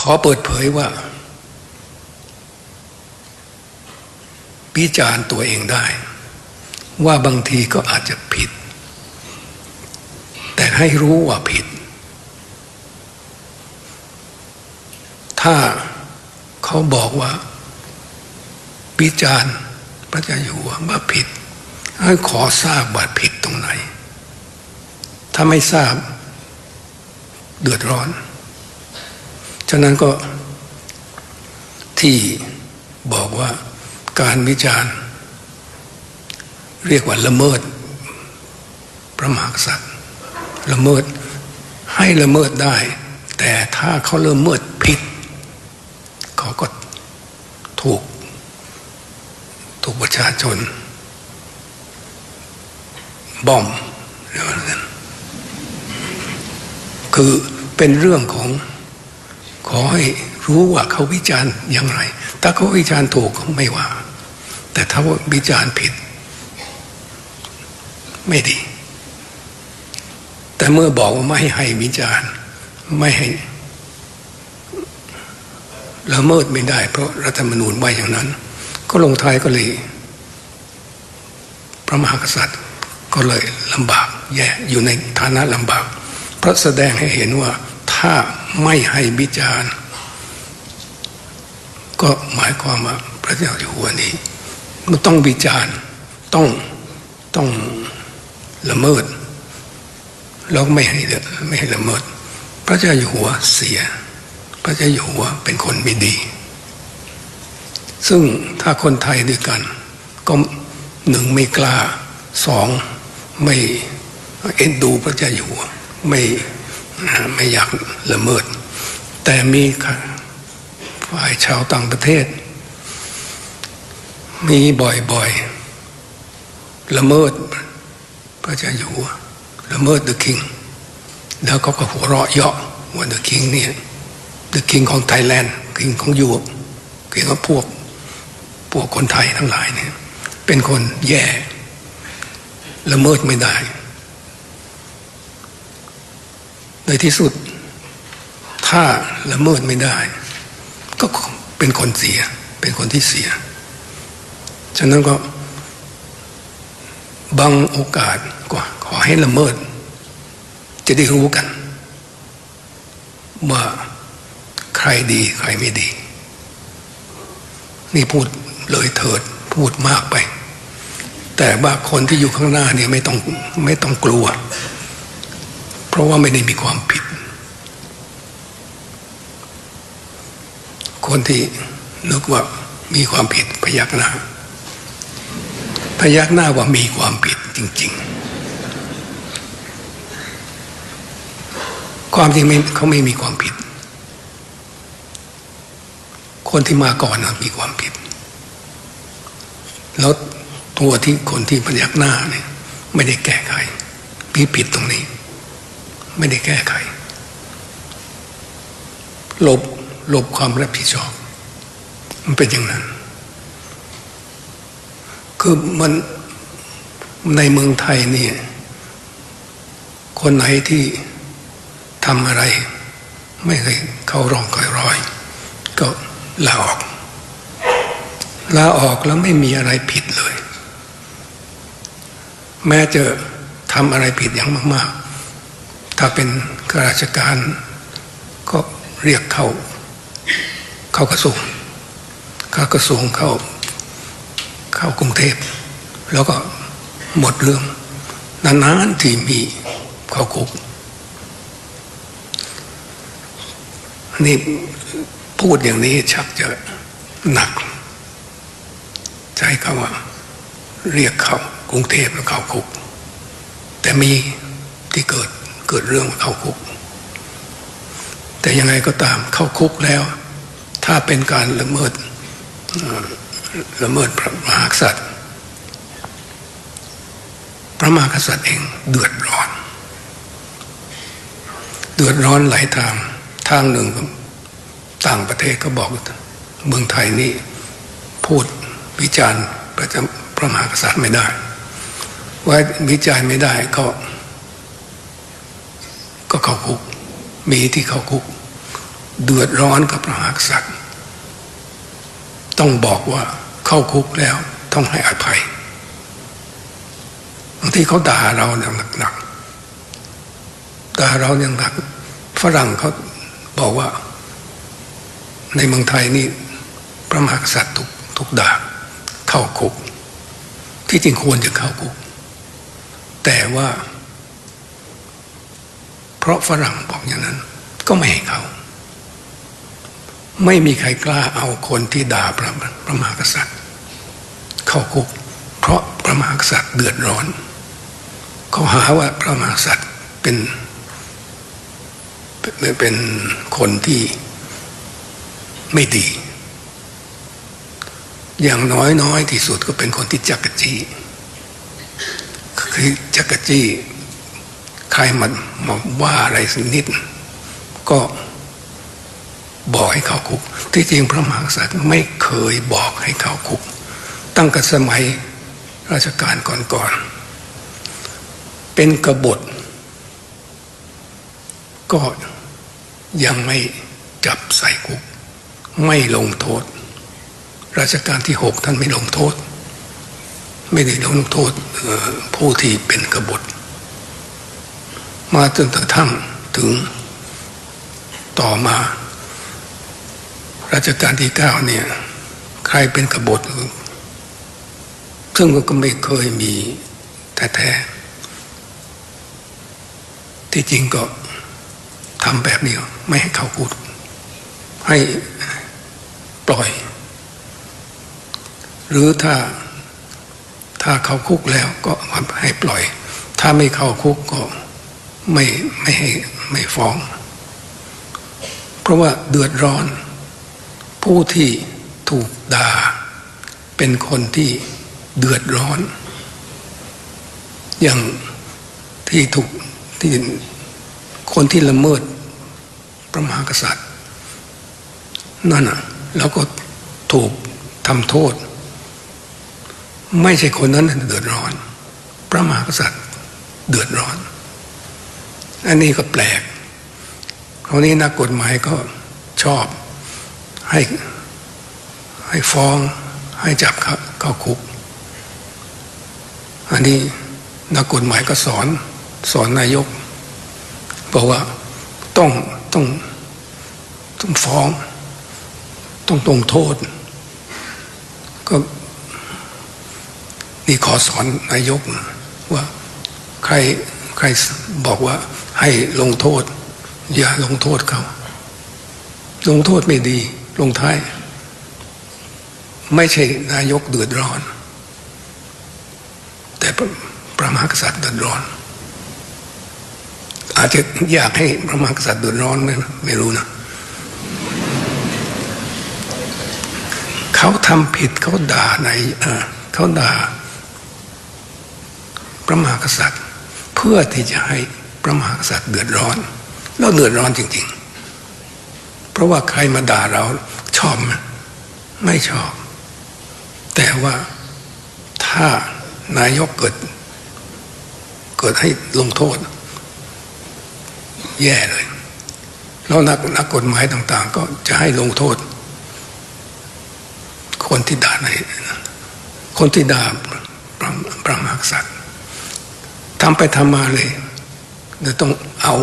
ขอเปิดเผยว่าวิจารณ์ตัวเองได้ ว่าบางทีก็อาจจะผิด แต่ให้รู้ว่าผิด ถ้าเขาบอกว่าวิจารณ์พระเจ้าอยู่หัวว่าผิด ให้ขอทราบว่าผิดตรงไหน ถ้าไม่ทราบเดือดร้อน ฉะนั้นก็ที่บอกว่าการวิจารณ์ เรียกว่าละเมิด พระมหากษัตริย์ ละเมิดให้ละเมิดได้ แต่ถ้าเขาละเมิดผิด เขาก็ถูก ถูกประชาชนบอมเรียกว่าองนั้นคือเป็นเรื่องของ ขอให้รู้ว่าเขาวิจารณ์อย่างไร ถ้าเขาวิจารณ์ถูกก็ไม่ว่า แต่ถ้าว่าวิจารณ์ผิด ไม่ดี แต่เมื่อบอกว่าไม่ให้วิจารณ์ไม่ให้ละเมิดไม่ได้ เพราะรัฐธรรมนูญไว้อย่างนั้น ก็ลงท้ายก็เลยพระมหากษัตริย์ก็เลยลำบากแย่อยู่ในฐานะลำบาก เพราะแสดงให้เห็นว่า ถ้าไม่ให้วิจารณ์ ก็หมายความว่าพระเจ้าอยู่หัวนี้มันต้องวิจารณ์ต้องต้องละเมิดแล้วไม่ให้ไม่ให้ละเมิด พระเจ้าอยู่หัวเสีย พระเจ้าอยู่หัวเป็นคนไม่ดี ซึ่งถ้าคนไทยด้วยกัน ก็หนึ่งไม่กล้าสองไม่เอ็นดูพระเจ้าอยู่หัวไม่ ไม่อยากละเมิด แต่มีฝ่ายชาวต่างประเทศ มีบ่อยๆ ละเมิดพระเจ้าอยู่หัวละเมิด the king แล้วก็ก็หัวเราะเยาะว่า the king เนี่ย the king ของไทยแลนด์ king ของยุโรป king ของพวกพวกคนไทยทั้งหลายเนี่ยเป็นคนแย่ละเมิดไม่ได้ ในที่สุด ถ้าละเมิดไม่ได้ ก็เป็นคนเสีย เป็นคนที่เสีย ฉะนั้นก็บางโอกาสก็ขอให้ละเมิด จะได้รู้กัน ว่าใครดีใครไม่ดี นี่พูดเลยเถิดพูดมากไป แต่ว่าคนที่อยู่ข้างหน้าเนี่ยไม่ต้องไม่ต้องกลัว เพราะว่าไม่ได้มีความผิด คนที่นึกว่ามีความผิดพยักหน้า พยักหน้าว่ามีความผิดจริง ๆ ความจริงไม่เขาไม่มีความผิด คนที่มาก่อนนะมีความผิด แล้วตัวที่คนที่พยักหน้าเนี่ยไม่ได้แก้ไขพี่ผิดตรงนี้ ไม่ได้แก้ไข หลบหลบความรับผิดชอบ มันเป็นอย่างนั้น คือมันในเมืองไทยนี่คนไหนที่ทำอะไร ไม่เคยเข้าร่องคอยรอย ก็ลาออก ลาออกแล้วไม่มีอะไรผิดเลย แม้จะทำอะไรผิดอย่างมาก ถ้าเป็นข้าราชการก็เรียกเข้า เข้ากระทรวงเข้ากระทรวงเข้าเข้ากรุงเทพ แล้วก็หมดเรื่องนานๆที่มีเข้าคุกนี่พูดอย่างนี้ชักจะหนัก ใช้คำว่า เรียกเขากรุงเทพแล้วเข้าคุก แต่มีที่ เกิดเรื่องเข้าคุก แต่ยังไงก็ตามเข้าคุกแล้ว ถ้าเป็นการละเมิดละเมิดพระมหากษัตริย์ พระมหากษัตริย์เองเดือดร้อน เดือดร้อนหลายทางทางหนึ่งต่างประเทศก็บอกเมืองไทยนี่พูดวิจารณ์ประจำพระมหากษัตริย์ไม่ได้ ว่าวิจารณ์ไม่ได้ก็ ก็เข้าคุก มีที่เข้าคุก เดือดร้อนกับพระมหากษัตริย์ ต้องบอกว่าเข้าคุกแล้วต้องให้อภัยบางทีเขาด่าเราอย่างหนักๆด่าเราอย่างหนัก ฝรั่งเขาบอกว่า ในเมืองไทยนี่พระมหากษัตริย์ถูกถูกด่าเข้าคุก ที่จริงควรจะเข้าคุก แต่ว่า เพราะฝรั่งบอกอย่างนั้น ก็ไม่ให้เขาไม่มีใครกล้าเอาคนที่ด่าพระพระมหากษัตริย์ เข้าคุก เพราะพระมหากษัตริย์เดือดร้อน เขาหาว่าพระมหากษัตริย์เป็นเป็นเป็นคนที่ไม่ดี อย่างน้อยน้อยที่สุดก็เป็นคนที่จักรจี้คือจักรจี้ ใครมามาว่าอะไรสักนิด ก็บอกให้เข้าคุก ที่จริงพระมหากษัตริย์ไม่เคยบอกให้เข้าคุก ตั้งแต่สมัยราชการก่อนๆเป็นกบฏ ก็ยังไม่จับใส่คุก ไม่ลงโทษราชการที่หกท่านไม่ลงโทษ ไม่ได้ลงโทษผู้ที่เป็นกบฏ มาจนกระทั่งถึงต่อมาราชการที่เก้าเนี่ย ใครเป็นกบฏซึ่งก็ไม่เคยมีแท้ๆที่จริงก็ทำแบบนี้ไม่ให้เข้าคุกให้ปล่อย หรือถ้าถ้าเข้าคุกแล้วก็ให้ปล่อย ถ้าไม่เข้าคุกก็ ไม่ไม่ให้ไม่ฟ้อง เพราะว่าเดือดร้อน ผู้ที่ถูกด่า เป็นคนที่เดือดร้อน อย่างที่ถูกที่คนที่ละเมิดพระมหากษัตริย์ นั่นอะแล้วก็ถูกทำโทษ ไม่ใช่คนนั้นเดือดร้อน พระมหากษัตริย์เดือดร้อน อันนี้ก็แปลกคราวนี้นักกฎหมายก็ชอบให้ให้ฟ้องให้จับเข้าคุก อันนี้นักกฎหมายก็สอนสอนนายก บอกว่าต้องต้องต้องฟ้อง ต้องตรงโทษ ก็นี่ขอสอนนายกว่าใครใครบอกว่า ให้ลงโทษ อย่าลงโทษเขา ลงโทษไม่ดี ลงท้าย ไม่ใช่นายกเดือดร้อน แต่พระมหากษัตริย์เดือดร้อน อาจจะอยากให้พระมหากษัตริย์เดือดร้อนไหมไม่รู้นะเขาทำผิดเขาด่าในเขาด่าพระมหากษัตริย์ เพื่อที่จะให้ พระมหากษัตริย์เดือดร้อนแล้วเดือดร้อนจริง ๆ เพราะว่าใครมาด่าเราชอบไหมไม่ชอบ แต่ว่าถ้านายกเกิด เกิดให้ลงโทษ แย่เลย แล้วนักนักกฎหมายต่าง ๆ ก็จะให้ลงโทษ คนที่ด่าในคนที่ด่าพระพระมหากษัตริย์ทำไปทำมาเลย จะต้องเอา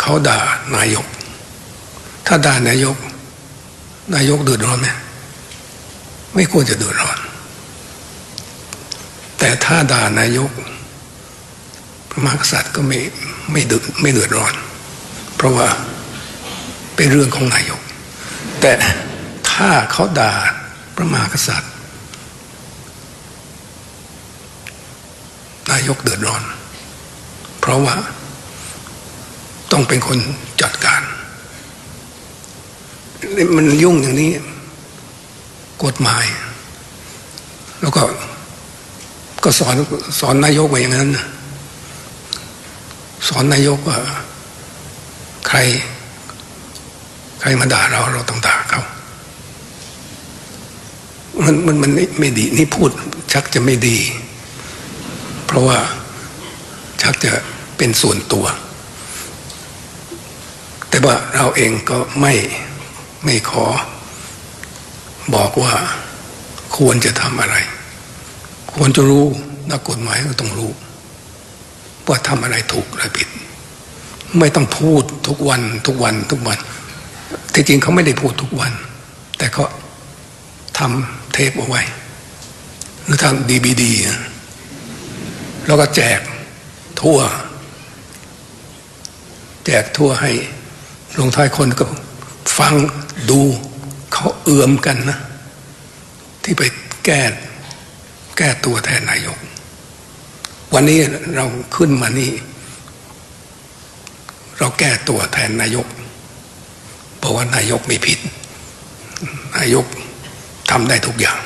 เขาด่านายก ถ้าด่านายก นายกเดือดร้อนไหมไม่ควรจะเดือดร้อน แต่ถ้าด่านายก พระมหากษัตริย์ก็ไม่ไม่เดือดไม่เดือดร้อน เพราะว่าเป็นเรื่องของนายก แต่ถ้าเขาด่าพระมหากษัตริย์ นายกเดือดร้อน เพราะว่า ต้องเป็นคนจัดการ มันยุ่งอย่างนี้ กฎหมาย แล้วก็ ก็สอนสอนนายกไว้อย่างนั้นสอนนายกว่า ใคร ใครมาด่าเราเราต้องด่าเขามันมันมันไม่ดีนี่พูดชักจะไม่ดี เพราะว่าชักจะเป็นส่วนตัว แต่ว่าเราเองก็ไม่ไม่ขอ บอกว่าควรจะทำอะไร ควรจะรู้นักกฎหมายก็ต้องรู้ ว่าทำอะไรถูกอะไรผิด ไม่ต้องพูดทุกวันทุกวันทุกวันที่จริงเขาไม่ได้พูดทุกวัน แต่เขาทำเทปเอาไว้ หรือทำดีบีดีแล้วก็แจกทั่ว แจกทั่วให้ ลงท้ายคนก็ฟังดูเขาเอื่อมกันนะ ที่ไปแก้แก้ตัวแทนนายก วันนี้เราขึ้นมานี่ เราแก้ตัวแทนนายกเพราะว่านายกไม่ผิด นายกทำได้ทุกอย่าง